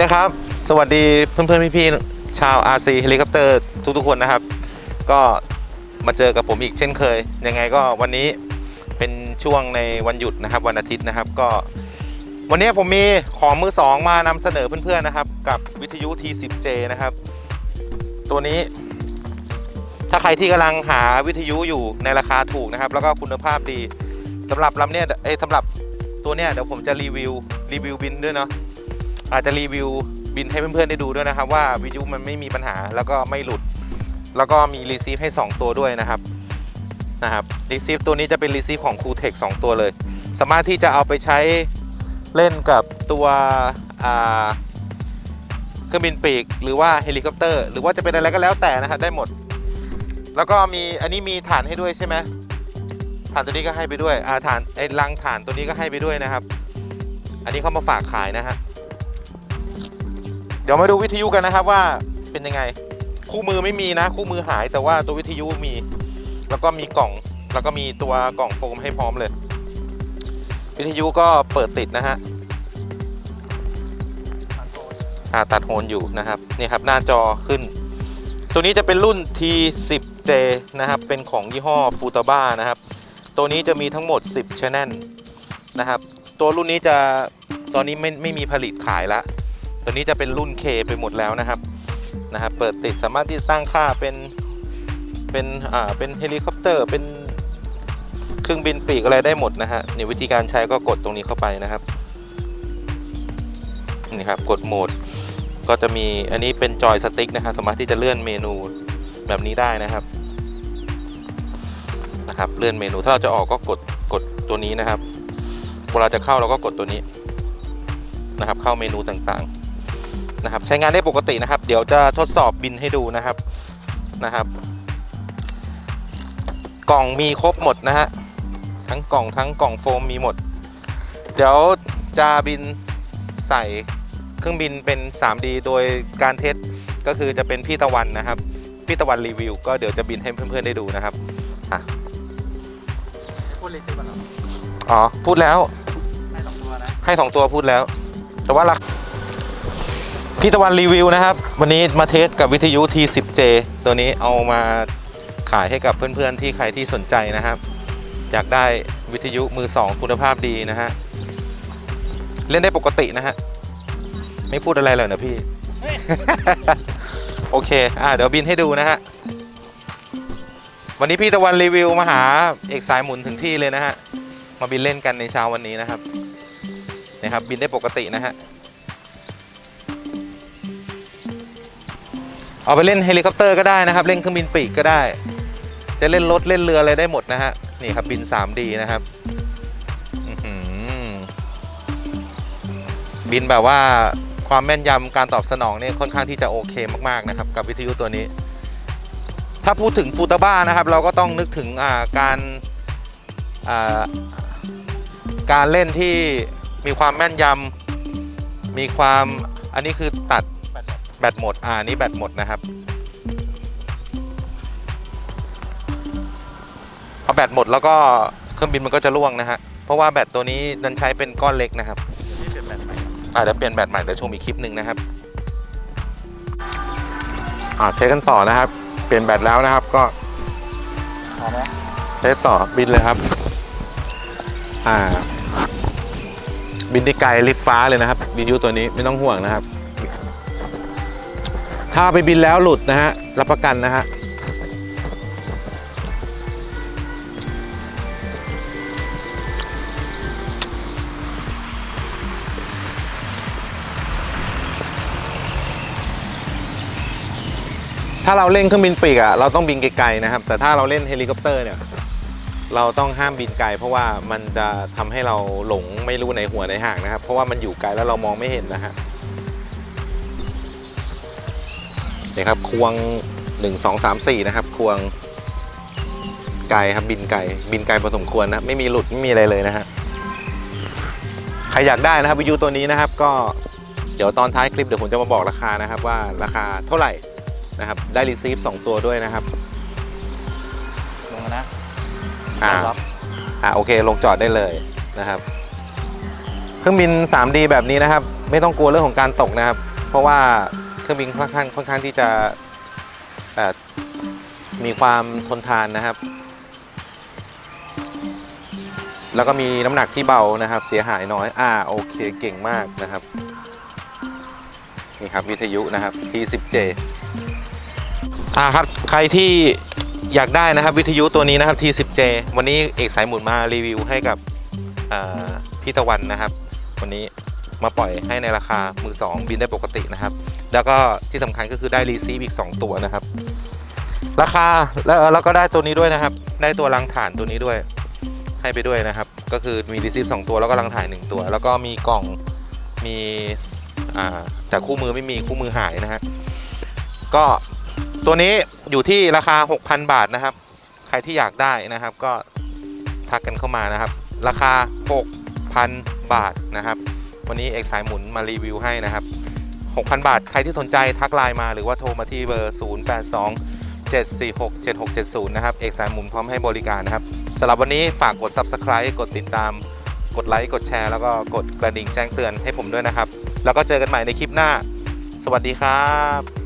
นะครับ สวัสดีเพื่อนๆพี่ๆชาว RC เฮลิคอปเตอร์ทุกๆคนนะครับ ก็มาเจอกับผมอีกเช่นเคย ยังไงก็วันนี้เป็นช่วงในวันหยุดนะครับ วันอาทิตย์นะครับก็ วันนี้ผมมีของมือสองมานำเสนอเพื่อนๆนะครับ กับวิทยุ T10J นะครับ ตัวนี้ ถ้าใครที่กำลังหาวิทยุอยู่ในราคาถูกนะครับ แล้วก็คุณภาพดีสำหรับลำเนี้ยเอ้ยสำหรับตัวเนี้ยเดี๋ยวผมจะรีวิวรีวิวบินด้วยเนาะ อาจจะรีวิวบินให้เพื่อนๆได้ดูด้วยนะครับ ว่าวิทยุมันไม่มีปัญหาแล้วก็ไม่หลุด แล้วก็มีรีซีฟให้ 2 ตัวด้วยนะครับนะครับรีซีฟตัวนี้จะเป็นรีซีฟของ c o o t e c 2ตัวเลย สามารถที่จะเอาไปใช้เล่นกับตัวเครื่องบินปีก หรือว่าเฮลิคอปเตอร์ หรือว่าจะเป็นอะไรก็แล้วแต่นะครับได้หมด แล้วก็มีอันนี้มีฐานให้ด้วยใช่ไหมฐานตัวนี้ก็ให้ไปด้วยอ่าฐานไอ้รังฐานตัวนี้ก็ให้ไปด้วยนะครับ อันนี้เขามาฝากขายนะฮะ เดี๋ยวมาดูวิทยุกันนะครับว่าเป็นยังไง คู่มือไม่มีนะ คู่มือหายแต่ว่าตัววิทยุมี แล้วก็มีกล่อง แล้วก็มีตัวกล่องโฟมให้พร้อมเลย วิทยุก็เปิดติดนะฮะอ่าตัดโหนอยู่นะครับนี่ครับหน้าจอขึ้น ตัวนี้จะเป็นรุ่น T10J นะครับ เป็นของยี่ห้อฟูตาบ้านะครับ ตัวนี้จะมีทั้งหมด 10 channel นะครับ ตัวรุ่นนี้จะตอนนี้ไม่ไม่มีผลิตขายละ ตัวนี้จะเป็นรุ่น K ไปหมดแล้วนะครับนะครับเปิดติดสามารถที่ตั้งค่าเป็นเป็นอ่าเป็นเฮลิคอปเตอร์เป็นเครื่องบินปีกอะไรได้หมดนะฮะนี่วิธีการใช้ก็กดตรงนี้เข้าไปนะครับนี่ครับกดโหมดก็จะมีอันนี้เป็นจอยสติ๊กนะครับสามารถที่จะเลื่อนเมนูแบบนี้ได้นะครับนะครับเลื่อนเมนูถ้าเราจะออกก็กดกดตัวนี้นะครับเวลาจะเข้าเราก็กดตัวนี้นะครับเข้าเมนูต่างๆ นะครับ ใช้งานได้ปกตินะครับ เดี๋ยวจะทดสอบบินให้ดูนะครับนะครับ กล่องมีครบหมดนะฮะทั้งกล่องทั้งกล่องโฟมมีหมด เดี๋ยวจะบินใส่เครื่องบินเป็น 3D โดยการเทสก็คือจะเป็นพี่ตะวันนะครับ พี่ตะวันรีวิว ก็เดี๋ยวจะบินให้เพื่อนๆได้ดูนะครับอะพูดเลยสิบ้างอ๋อ พูดแล้ว ให้สองตัวนะ ให้2ตัวพูดแล้ว แต่ว่าราคา พี่ตะวันรีวิวนะครับ วันนี้มาเทสกับวิทยุ T10J ตัวนี้เอามาขายให้กับเพื่อนๆที่ใครที่สนใจนะครับ อยากได้วิทยุมือ2คุณภาพดีนะฮะ เล่นได้ปกตินะฮะ ไม่พูดอะไรเลยนะพี่ โอเค อ่าเดี๋ยวบินให้ดูนะฮะ วันนี้พี่ตะวันรีวิวมาหาเอกสายหมุนถึงที่เลยนะฮะ มาบินเล่นกันในเช้าวันนี้นะครับนะครับบินได้ปกตินะฮะ เอาไปเล่นเฮลิคอปเตอร์ก็ได้นะครับ เล่นเครื่องบินปีกก็ได้ จะเล่นรถเล่นเรืออะไรได้หมดนะฮะนี่ครับบิน 3D นะครับบินแบบว่าความแม่นยำการตอบสนองเนี่ยค่อนข้างที่จะโอเคมากๆนะครับ กับวิทยุตัวนี้ ถ้าพูดถึงฟูตาบ้านะครับ เราก็ต้องนึกถึงการการเล่นที่มีความแม่นยำมีความอันนี้คือตัด แบตหมดแบตหมด อ่าอันนี้แบตหมดนะครับพอแบตหมดแล้วก็เครื่องบินมันก็จะร่วงนะฮะ เพราะว่าแบตตัวนี้นั้นใช้เป็นก้อนเล็กนะครับเดี๋ยวพี่เปลี่ยนแบตใหม่อ่าเดี๋ยวเปลี่ยนแบตใหม่เดี๋ยวชมอีกคลิปหนึ่งนะครับ อ่าเทสกันต่อนะครับ เปลี่ยนแบตแล้วนะครับก็พอไหมเทสต่อบินเลยครับ อ่าบินได้ไกลลิฟฟ้าเลยนะครับวิทยุตัวนี้ไม่ต้องห่วงนะครับ ถ้าไปบินแล้วหลุดนะฮะ รับประกันนะฮะ ถ้าเราเล่นเครื่องบินปีกอะเราต้องบินไกลๆนะครับ แต่ถ้าเราเล่นเฮลิคอปเตอร์เนี่ย เราต้องห้ามบินไกล เพราะว่ามันจะทำให้เราหลงไม่รู้ในหัวในห่างนะครับ เพราะว่ามันอยู่ไกลแล้วเรามองไม่เห็นนะฮะ นี่ครับควง 1 2 3 4 นะครับ ควงไกลครับบินไกลบินไกลพอสมควรนะไม่มีหลุดไม่มีอะไรเลยนะฮะใครอยากได้นะครับวิทยุตัวนี้นะครับ ก็เดี๋ยวตอนท้ายคลิปเดี๋ยวผมจะมาบอกราคานะครับ ว่าราคาเท่าไหร่นะครับ ได้รีซีฟ2ตัวด้วยนะครับลงมานะอ่ารับอ่าโอเคลงจอดได้เลยนะครับ เครื่องบิน 3D แบบนี้นะครับ ไม่ต้องกลัวเรื่องของการตกนะครับ เพราะว่าเค รื่องบินค่อนข้างค่อนข้างที่จะมีความทนทานนะครับ แล้วก็มีน้ำหนักที่เบานะครับ เสียหายน้อย อ่าโอเคเก่งมากนะครับ นี่ครับวิทยุนะครับ T10J อ่าครับใครที่อยากได้นะครับวิทยุตัวนี้นะครับ T10J วันนี้เอกสายหมุนมารีวิวให้กับพี่ตะวันนะครับ วันนี้ มาปล่อยให้ในราคามือสองบินได้ปกตินะครับ แล้วก็ที่สำคัญก็คือได้รีซีฟอีก 2 ตัวนะครับ ราคาแล้วแล้วก็ได้ตัวนี้ด้วยนะครับ ได้ตัวรังฐานตัวนี้ด้วย ให้ไปด้วยนะครับ ก็คือมีรีซีฟ2ตัวแล้วก็รังถ่าย 1 ตัว แล้วก็มีกล่องมีอ่าแต่คู่มือไม่มีคู่มือหายนะฮะก็ตัวนี้อยู่ที่ราคา 6,000 บาทนะครับ ใครที่อยากได้นะครับก็ทักกันเข้ามานะครับ ราคา 6,000 บาทนะครับ วันนี้เอกสายหมุนมารีวิวให้นะครับ 6,000 บาท ใครที่สนใจทักไลน์มาหรือว่าโทรมาที่เบอร์ 082 746 7670 นะครับ เอกสายหมุนพร้อมให้บริการนะครับสำหรับวันนี้ฝากกด Subscribe กดติดตาม กดไลค์ กดแชร์ แล้วก็กดกระดิ่งแจ้งเตือนให้ผมด้วยนะครับ แล้วก็เจอกันใหม่ในคลิปหน้า สวัสดีครับ